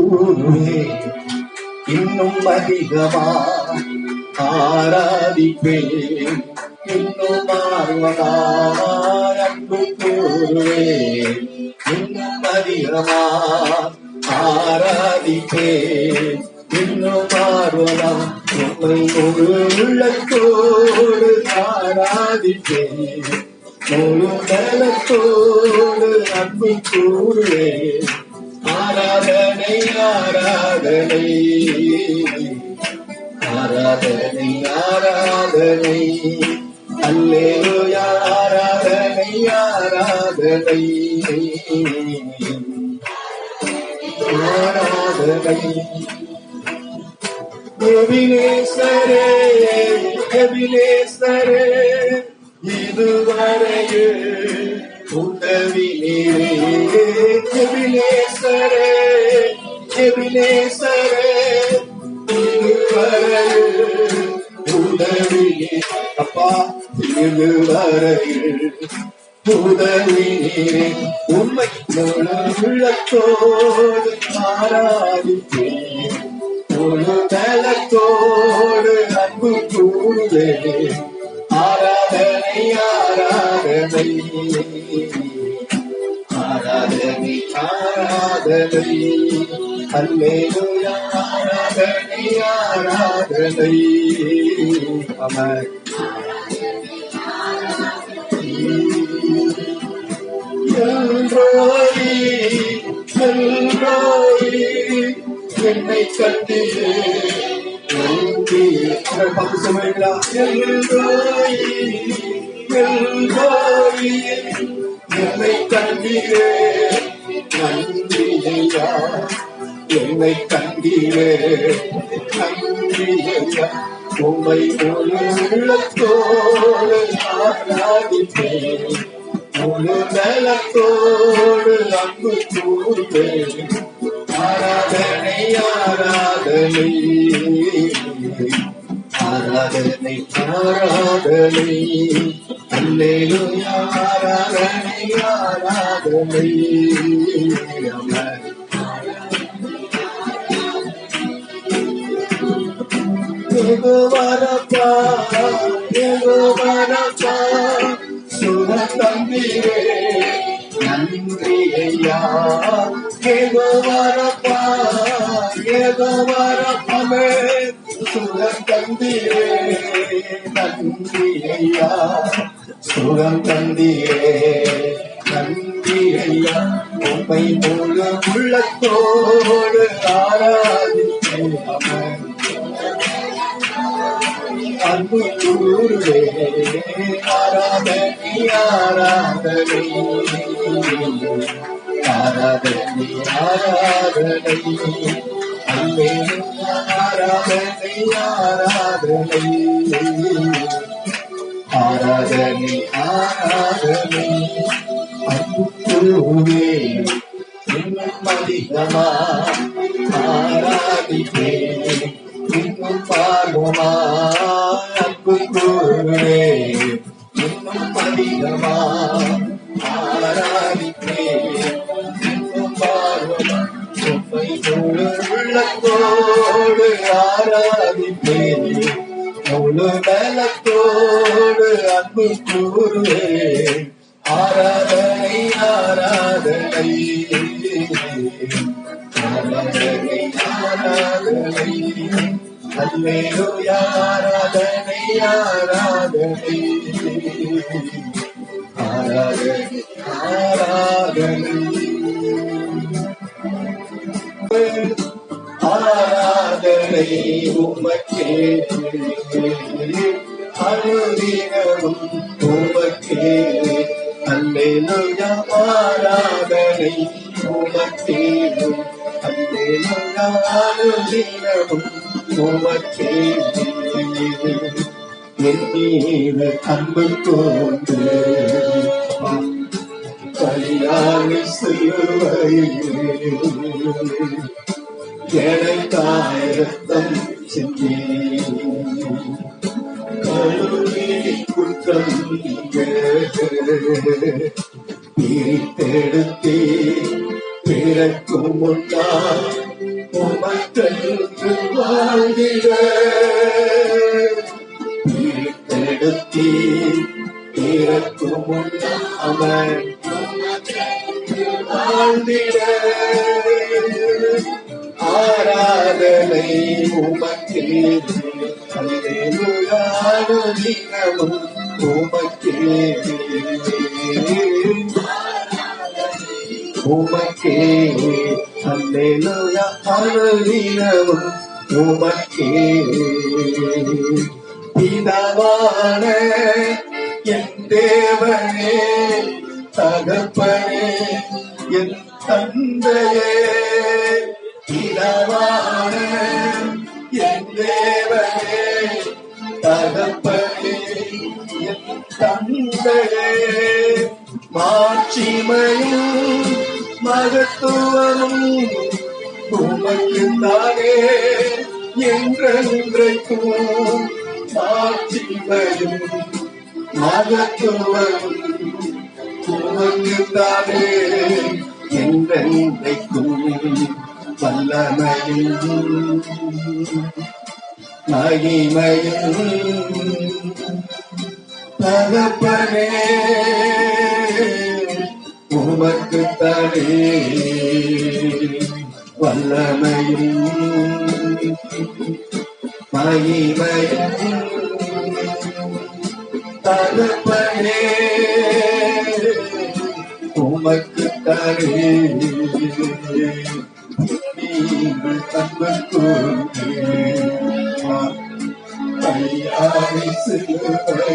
கூறுவே இன்னும் அதிகமா ஆராதிப்பேன் இன்னும் ஆர்வமாய் அன்பு இன்னும் அதிகமா ஆராதிப்பேன் இன்னும் ஆர்வமா? உம்மை முழு உள்ளத்தோடு ஆராதிப்பேன் முழு நலத்தோடு அன்பு கூறுவேன் ஆராதனை ஆராதனை. ஆராதனை ஆராதனை. அல்லேலூயா ஆராதனை ஆராதனை. ஆராதனை. எபினேசரே எபினேசரே இதுவரையே உதவி நீரே எபினேசரே எபினேசரே அப்பா இதுவரையில் உதவி உண்மை முழு உள்ளத்தோடு ஆராதிப்பேன் முழு நலத்தோடு அன்பு கூறுவே. ஆராதனை ஆராதனை ஆராதனை ஆராதனை அல்லேலூயா ஆராதனை ஆராதனை அமர் எல்ரோயி எல்ரோயி என்னை கட்டியே நன்றி பத்து பார்த்து சொல்லுங்களா எல்ரோயி என்னை கண்டீரே நன்றியா என்னை கண்டீரே நன்றியா ஐயா உம்மை உள்ளத்தோடு ஆராதிப்பேன் முழு நலத்தோடு அன்பு கூறுவேன் ஆராதனை ஆராதனை ஆராதனை ஆராதனை அல்லேலூயா ஆராதனை ஆராதனை அமர் தந்தியே நந்தி ஐயா சுகம் தந்தியே. நந்தி ஐயா உண்மை போல உள்ளத்தோடு ஆராதிப்பேன் அன்பு கூறுவே ஆராதனை ஆராதனை. ஆராதனை ஆராதனை. ஆராதனை ஆராதனை ஆராதனை இன்னும் அதிகமா ஆராதிப்பேன் இன்னும் பார்வமா கூறுவே ஆராதனை ஆராதனை ஆராதனை ஆராதனை அல்லேலூயா ஆராதனை ஆராதனை ஆராதனை ஆராதனை ஆராதனை உமக்கே. அனுதினமும் உமக்கே அல்லேலூயா ஆராதனை உமக்கே அல்லேலூயா அனுதினமும் உமக்கே என் மீது அன்பு கொண்டு பலியாகி பிரித்தெடுத்தே பிறக்கும் முன்னால் உமக்கென்று வாழ்ந்திட. பிரித்தெடுத்தீ பிறக்கும் முன்னாமல் வாழ்ந்திட. ஆராதனை உமக்கே அல்லேலூயானுதினமும் உமக்கே உமக்கே அல்லேலூயா அனுதினமும் உமக்கே பிதாவான என் தேவனே தகப்பனே என் தந்தையே. பிதாவான என் தேவனே தகப்பனே. என் மாட்சிமையும் மகத்துவமும் உமக்கு தானே என்றென்றைக்கும் மாட்சிமையும் மகத்துவமும் உமக்கு தானே என்றென்றைக்கும் வல்லமையும் மகிமையும் தகப்பனே உமக்கு தடே வல்லமையும் மகிமையும் தகப்பனே. உமக்கு தடே நீங்கள் தங்கள் ஐயாவை சிலுவை.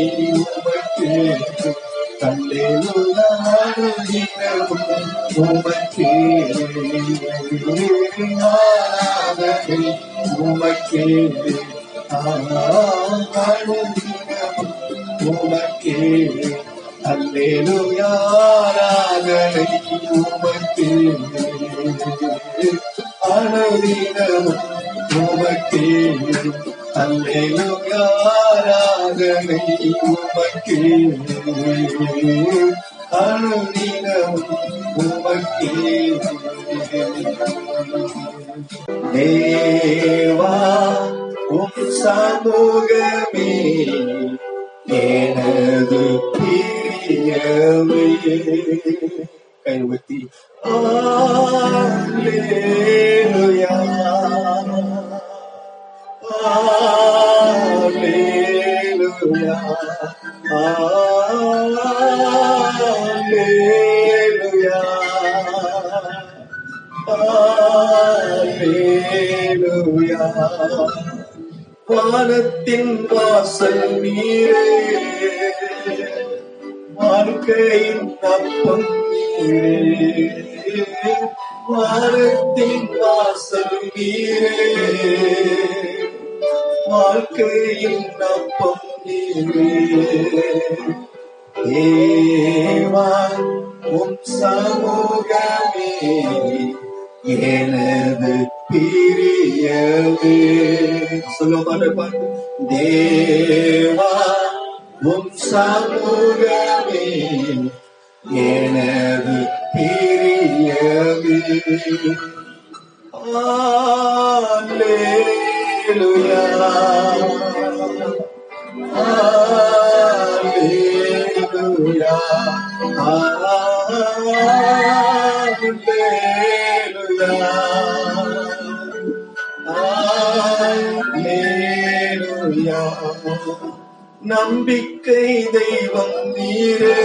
பிரித்தெடுத்தே பிறக்கும் முன்னால் உமக்கே கண்டேனும் ஆராதனை உமக்கே உமக்கே அல்லேலூயா ஆராதனை. அல்லேலூயா ஆராதனை உமக்கே அனுதினமும் உமக்கே தேவா உம் சமூகமே எனது பிரியவே கைவத்தி Alleluia. வானத்தின் வாசல் நீரே. வாழ்க்கையின் அப்பம் நீரே. வானத்தின் வாசல் நீரே. வாழ்க்கையின் அப்பம் நீரே தேவா உம் சமூகமே எனது பிரியவே சொல்ல பாட்டு தேவா உம் சமூகமே எனது பிரியவே Alleluia. நம்பிக்கை தெய்வம் நீரே.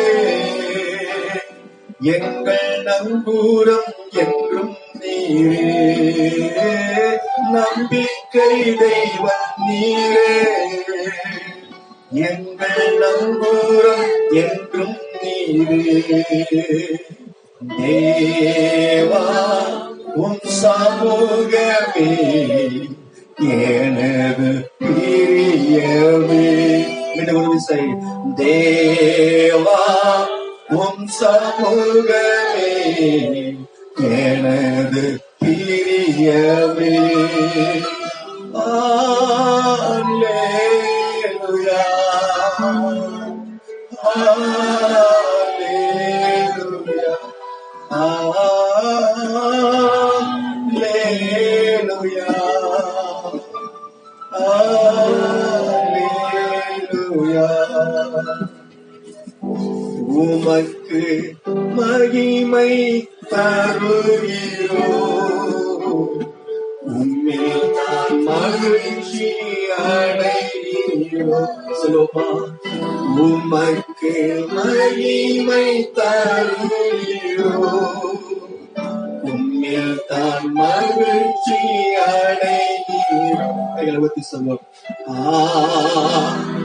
எங்கள் நங்கூரம் என்றும் நீரே. நம்பிக்கை தெய்வம் நீரே. எங்கள் நம்பூரம் என்றும் நீரு. தேவா உன் சமூகமே எனது பிரியமே. மீண்டும் தேவா உன் சமூகமே எனது பிரியமே. ஆ Alleluia. உமக்கு மகிமை தருகிறோ. உம்மில் நான் மகிழ்ச்சி அடைகிறோ. சொல்லுமா உமக்கு மகிமை தருகிறோ. உம்மில் தான் மகிழ்ச்சி அடைகிறோம் கைகளை பத்தி சொல்லுவோம். Alleluia.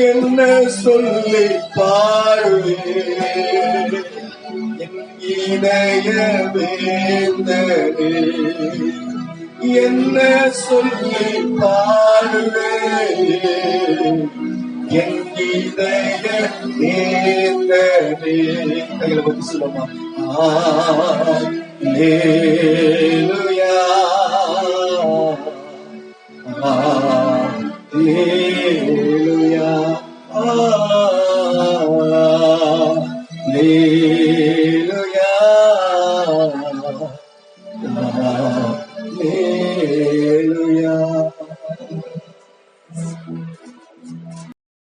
என்ன சொல்லி பாடுவேன் என் வேந்தனே என்ன சொல்லி பாடுவேன் என் இதய வேந்தனே. கையில பத்தி சொல்லுமா Alleluia.